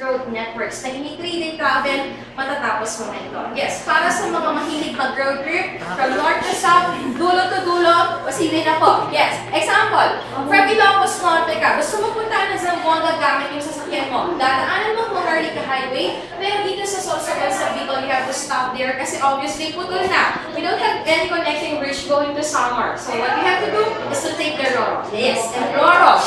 road networks na hindi 3-day travel matatapos mo ito. Yes, para sa mga mahilig mag-road trip, from north to south, dulo to dulo, pasilin na po. Yes, example, uh-huh. from Ilocos Norte ka, gusto mo punta na Zamboanga gamit yung sasakyan mo. Dadaanan mo kung Harlika Highway, pero dito sa Sosagan sa Bicol, you have to stop there kasi obviously putol na. We don't have any connecting bridge going to Samar. So what you have to do is to take the Roro. Yes, and Roro.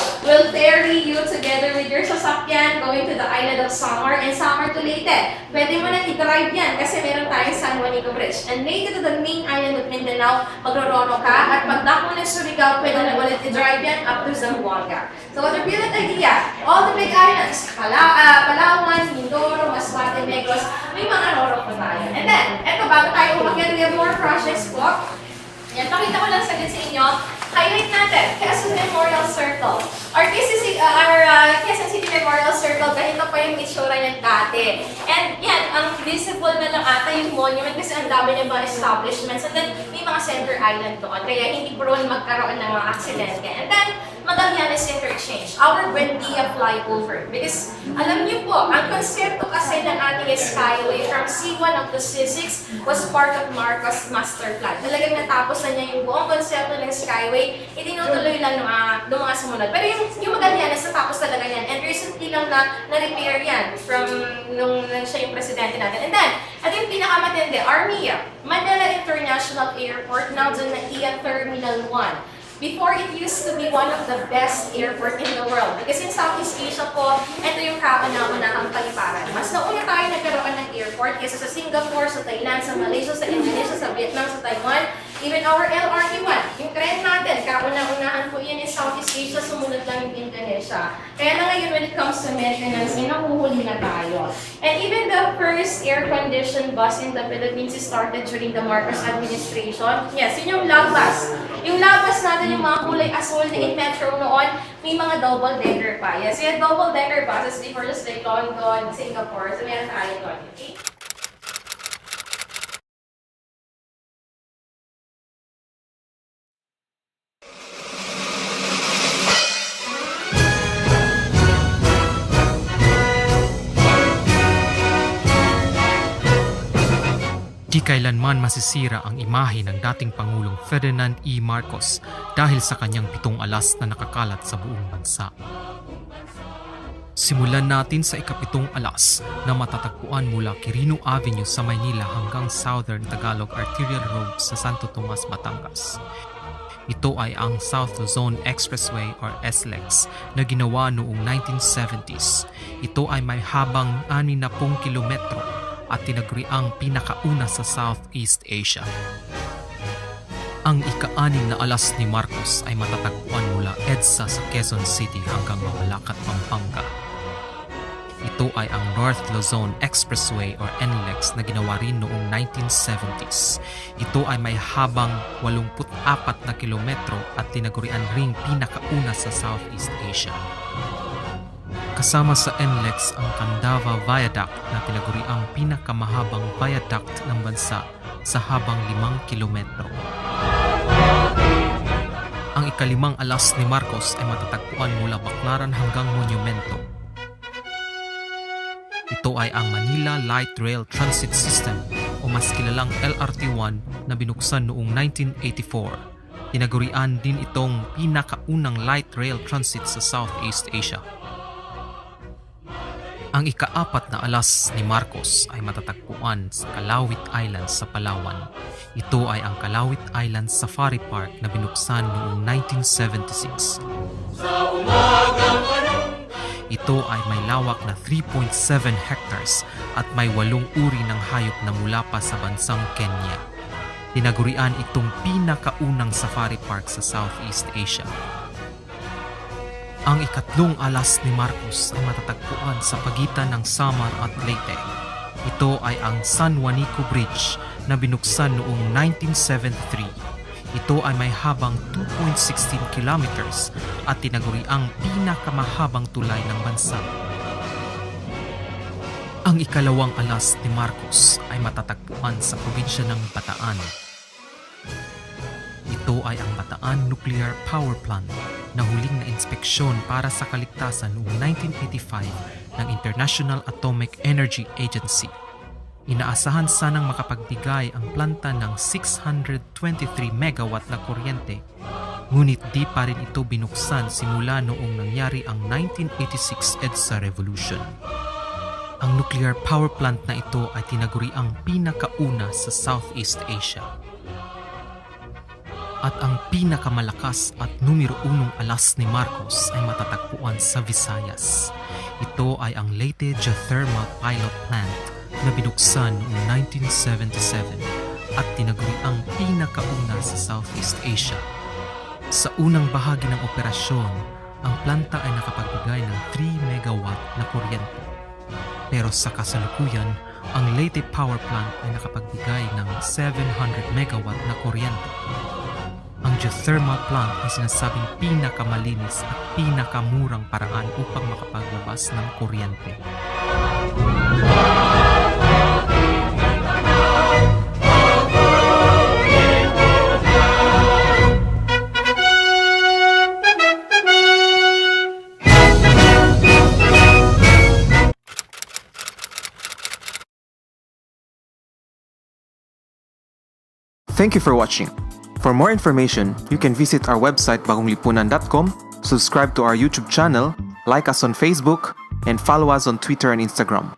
Island of Samar and Samar to Leyte. Pwede mo na i-drive yan kasi meron tayong San Juanico Bridge. And Leyte to the main island of Mindanao, magro-Roro ka at pagdak mo ng Surigao, pwede na ulit i-drive yan up to Zamboanga. So what a brilliant idea! All the big islands, Pala ah, Palawan, Mindoro, Masbate, Negros, may mga Roro po tayo. And then, eto, bago tayo umakyat, we have more projects po. Yan, pakita ko lang sa inyo. Highlight natin, Quezon Memorial Circle. Our, KCC, uh, our uh, Quezon City Memorial Circle, ganito pa yung itsura niyan dati. And yan, ang visible na lang ata yung monument kasi ang dami niya mga establishments. And then, may mga center island doon. Kaya hindi prone magkaroon ng mga aksidente. And then, Magallanes Interchange, our Buendia flyover. Because, alam niyo po, ang konsepto kasi ng ating Skyway from C1 up to C6 was part of Marcos Master Plan. Talagang natapos na niya yung buong konsepto ng Skyway, itinutuloy lang ng, uh, ng mga sumunod. Pero yung, yung Magallanes, natapos talaga yan. And recently lang na, na-repair yan from nung, nung siya yung presidente natin. And then, at yung pinakamatindi, Armia, Manila International Airport, now dun na Ian Terminal 1. Before, it used to be one of the best airport in the world. Because in Southeast Asia po, ito yung kauna-unahang paliparan. Mas nauna tayo nagkaroon airport kaysa sa Singapore, sa Thailand, sa Malaysia, sa Indonesia, sa Vietnam, sa Taiwan. Even our LRT-1, yung trend natin, kauna-unahan po yan in Southeast Asia, sumunod lang yung Indonesia. Kaya na ngayon, when it comes to maintenance, eh, nakuhuli na tayo. And even the first air-conditioned bus in the Philippines is started during the Marcos administration. Yes, yun yung labas. Yung labas natin, yung mga kulay asul na in Metro noon, may mga double-decker pa. Yes, yung double-decker buses before just like London, Singapore. So, meron tayo doon. Okay? Kailanman masisira ang imahe ng dating Pangulong Ferdinand E. Marcos dahil sa kanyang pitong alas na nakakalat sa buong bansa. Simulan natin sa ikapitong alas na matatagpuan mula Quirino Avenue sa Maynila hanggang Southern Tagalog Arterial Road sa Santo Tomas, Batangas. Ito ay ang South Luzon Expressway or SLEX na ginawa noong 1970s. Ito ay may habang 60 kilometro at tinaguriang pinakauna sa Southeast Asia. Ang ika-anim na alas ni Marcos ay matatagpuan mula EDSA sa Quezon City hanggang Mamalacat, Pampanga. Ito ay ang North Luzon Expressway or NLEX na ginawa rin noong 1970s. Ito ay may habang 84 na kilometro at tinagurian ring pinakauna sa Southeast Asia. Kasama sa NLEX ang Candava Viaduct na tinaguri ang pinakamahabang viaduct ng bansa sa habang 5 kilometro. Ang ikalimang alas ni Marcos ay matatagpuan mula Baclaran hanggang Monumento. Ito ay ang Manila Light Rail Transit System o mas kilalang LRT-1 na binuksan noong 1984. Tinagurian din itong pinakaunang light rail transit sa Southeast Asia. Ang ikaapat na alas ni Marcos ay matatagpuan sa Kalawit Islands sa Palawan. Ito ay ang Kalawit Islands Safari Park na binuksan noong 1976. Ito ay may lawak na 3.7 hectares at may walong uri ng hayop na mula pa sa bansang Kenya. Tinagurian itong pinakaunang safari park sa Southeast Asia. Ang ikatlong alas ni Marcos ay matatagpuan sa pagitan ng Samar at Leyte. Ito ay ang San Juanico Bridge na binuksan noong 1973. Ito ay may habang 2.16 kilometers at tinaguri ang pinakamahabang tulay ng bansa. Ang ikalawang alas ni Marcos ay matatagpuan sa probinsya ng Bataan. Ito ay ang Bataan Nuclear Power Plant na huling na inspeksyon para sa kaligtasan noong 1985 ng International Atomic Energy Agency. Inaasahan sanang makapagbigay ang planta ng 623 megawatt na kuryente, ngunit di pa rin ito binuksan simula noong nangyari ang 1986 EDSA Revolution. Ang nuclear power plant na ito ay tinaguriang pinakauna sa Southeast Asia. At ang pinakamalakas at numero unong alas ni Marcos ay matatagpuan sa Visayas. Ito ay ang Leyte Geothermal Pilot Plant na binuksan noong 1977 at tinaguriang pinakauna sa Southeast Asia. Sa unang bahagi ng operasyon, ang planta ay nakapagbigay ng 3 megawatt na kuryente. Pero sa kasalukuyan, ang Leyte Power Plant ay nakapagbigay ng 700 megawatt na kuryente. Ang geothermal plant ay sinasabing pinakamalinis at pinakamurang paraan upang makapaglabas ng kuryente. Thank you for watching. For more information, you can visit our website bagonglipunan.com, subscribe to our YouTube channel, like us on Facebook, and follow us on Twitter and Instagram.